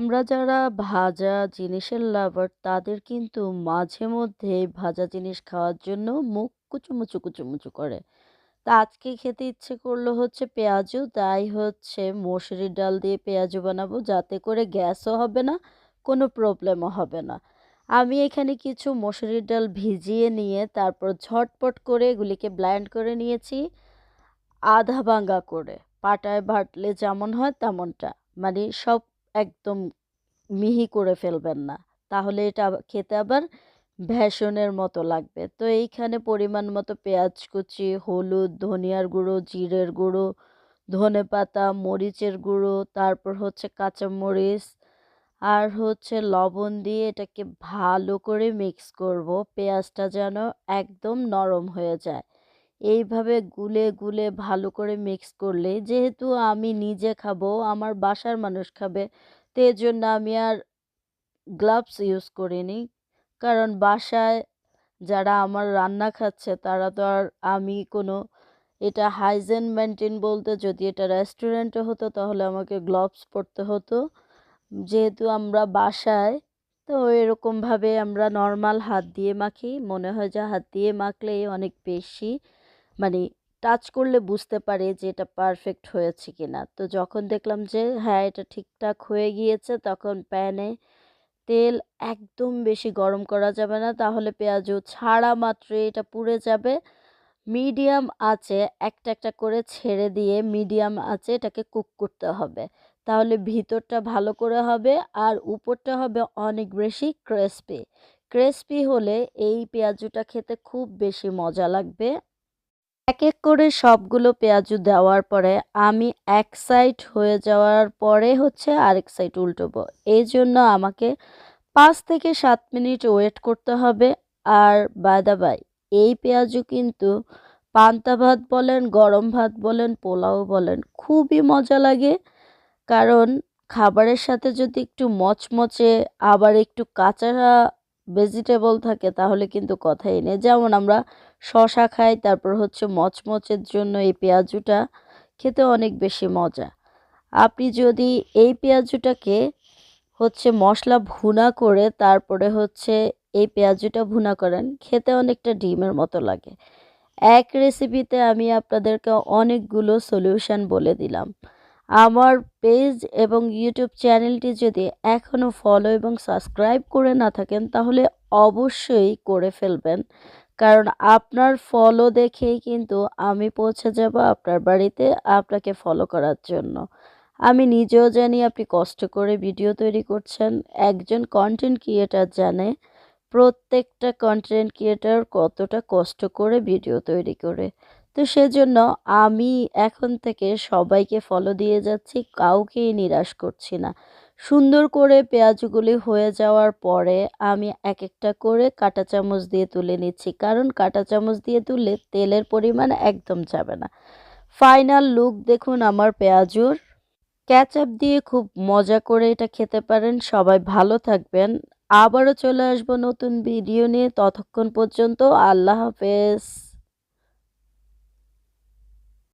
আমরা যারা ভাজা জিনিসের লাভার তাদের কিন্তু মাঝে মধ্যে ভাজা জিনিস খাওয়ার জন্য মুখ কুচুমুচু কুচুমুচু করে। তা আজকে খেতে ইচ্ছে করল হচ্ছে পেঁয়াজু, তাই হচ্ছে মসুরির ডাল দিয়ে পেঁয়াজু বানাবো, যাতে করে গ্যাসও হবে না, কোনো প্রবলেমও হবে না। আমি এখানে কিছু মসুরির ডাল ভিজিয়ে নিয়ে তারপর ঝটপট করে এগুলিকে ব্ল্যান্ড করে নিয়েছি, আধা ভাঙ্গা করে। পাটায় বাটলে যেমন হয় তেমনটা। মানে সব একদম মিহি করে ফেলবেন না। তাহলে এটা খেতে আবার ভ্যাসনের মতো লাগবে। তো এইখানে পরিমাণ মতো পেঁয়াজ কুচি, হলুদ, ধনিয়ার গুঁড়ো, জিরের গুঁড়ো, ধনে পাতা, মরিচের গুঁড়ো, তারপর হচ্ছে কাঁচামরিচ আর হচ্ছে লবণ দিয়ে এটাকে ভালো করে মিক্স করব। পেঁয়াজটা যেন একদম নরম হয়ে যায়। এইভাবে গুলে গুলে ভালো করে মিক্স করলে যেহেতু আমি নিজে খাব, আমার বাসার মানুষ খাবে, তো জন্য আমি আর গ্লাভস ইউজ করিনি। কারণ বাসায় যারা আমার রান্না খাচ্ছে, তারা তো আর আমি কোনো এটা হাইজেন মেনটেন বলতে যদি এটা রেস্টুরেন্টে হতো, তাহলে আমাকে গ্লাভস পরতে হতো। যেহেতু আমরা বাসায়, তো এরকমভাবে আমরা নর্মাল হাত দিয়ে মাখি। মনে হয় যে হাত দিয়ে মাখলেই অনেক বেশি মানে টাচ করলে বুঝতে পারে যে এটা পারফেক্ট হয়েছে কিনা। তো যখন দেখলাম যে হ্যাঁ এটা ঠিকঠাক হয়ে গিয়েছে, তখন প্যানে তেল একদম বেশি গরম করা যাবে না। তাহলে পেঁয়াজু ছাড়া মাত্রই এটা পুড়ে যাবে। মিডিয়াম আঁচে একটা একটা করে ছেড়ে দিয়ে মিডিয়াম আঁচে এটাকে কুক করতে হবে। তাহলে ভিতরটা ভালো করে হবে আর উপরটা হবে অনেক বেশি ক্রিস্পি ক্রিস্পি হলে এই পেঁয়াজুটা খেতে খুব বেশি মজা লাগবে এক এক করে সবগুলো পেঁয়াজু দেওয়ার পরে আমি এক সাইড হয়ে যাওয়ার পরে হচ্ছে আরেক সাইড উল্টোবো। এই জন্য আমাকে পাঁচ থেকে সাত মিনিট ওয়েট করতে হবে। আর বাই দা বাই, এই পেঁয়াজু কিন্তু পান্তা ভাত বলেন, গরম ভাত বলেন, পোলাও বলেন, খুবই মজা লাগে। কারণ খাবারের সাথে যদি একটু মচমচে, আবার একটু কাঁচা ভেজিটেবল থাকে, তাহলে কিন্তু কথাই নেই। যেমন আমরা শশা খাই, তারপর হচ্ছে মচমচের জন্য এই পেঁয়াজুটা খেতে অনেক বেশি মজা। আপনি যদি এই পেঁয়াজুটাকে হচ্ছে মশলা ভুনা করে তারপরে হচ্ছে এই পেঁয়াজুটা ভুনা করেন, খেতে অনেকটা ডিমের মতো লাগে। এক রেসিপিতে আমি আপনাদেরকে অনেকগুলো সলিউশন বলে দিলাম। আমার পেজ এবং ইউটিউব চ্যানেলটি যদি এখনও ফলো এবং সাবস্ক্রাইব করে না থাকেন, তাহলে অবশ্যই করে ফেলবেন। কারণ আপনার ফলো দেখেই কিন্তু আমি পৌঁছে যাব আপনার বাড়িতে আপনাকে ফলো করার জন্য। আমি নিজেও জানি আপনি কষ্ট করে ভিডিও তৈরি করছেন, একজন কন্টেন্ট ক্রিয়েটার জানে প্রত্যেকটা কন্টেন্ট ক্রিয়েটার কতটা কষ্ট করে ভিডিও তৈরি করে। তো সেজন্য আমি এখন থেকে সবাইকে ফলো দিয়ে যাচ্ছি, কাউকেই নিরাশ করছি না। সুন্দর করে পেঁয়াজগুলি হয়ে যাওয়ার পরে আমি এক একটা করে কাঁটা চামচ দিয়ে তুলে নিচ্ছি, কারণ কাঁটা চামচ দিয়ে তুললে তেলের পরিমাণ একদম যাবে না। ফাইনাল লুক দেখুন আমার পেঁয়াজুর। ক্যাচআপ দিয়ে খুব মজা করে এটা খেতে পারেন, সবাই ভালো থাকবেন। আবারও চলে আসব নতুন ভিডিও নিয়ে, ততক্ষণ পর্যন্ত আল্লাহ হাফেজ।